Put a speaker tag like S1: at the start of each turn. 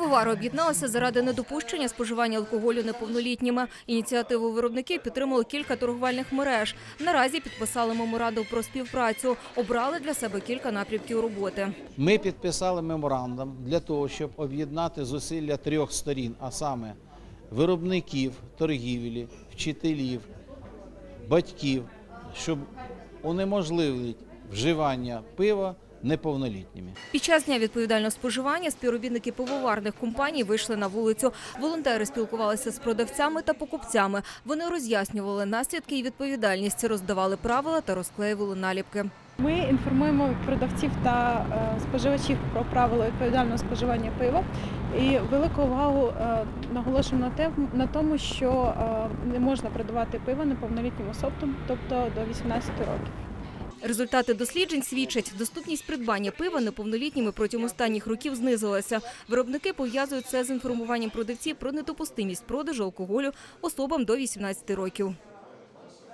S1: Пивовари об'єдналися заради недопущення споживання алкоголю неповнолітніми. Ініціативу виробників підтримали кілька торгувальних мереж. Наразі підписали меморандум про співпрацю. Обрали для себе кілька напрямків роботи.
S2: Ми підписали меморандум для того, щоб об'єднати зусилля трьох сторін, а саме виробників, торгівлі, вчителів, батьків, щоб унеможливити вживання пива неповнолітніми.
S1: Під час дня відповідального споживання співробітники пивоварних компаній вийшли на вулицю. Волонтери спілкувалися з продавцями та покупцями. Вони роз'яснювали наслідки і відповідальність, роздавали правила та розклеювали наліпки.
S3: Ми інформуємо продавців та е, споживачів про правила відповідального споживання пива і велику увагу е, наголошуємо на те тому, що е, не можна продавати пиво неповнолітнім особам, тобто до 18 років.
S1: Результати досліджень свідчать, доступність придбання пива неповнолітніми протягом останніх років знизилася. Виробники пов'язують це з інформуванням продавців про недопустимість продажу алкоголю особам до 18 років.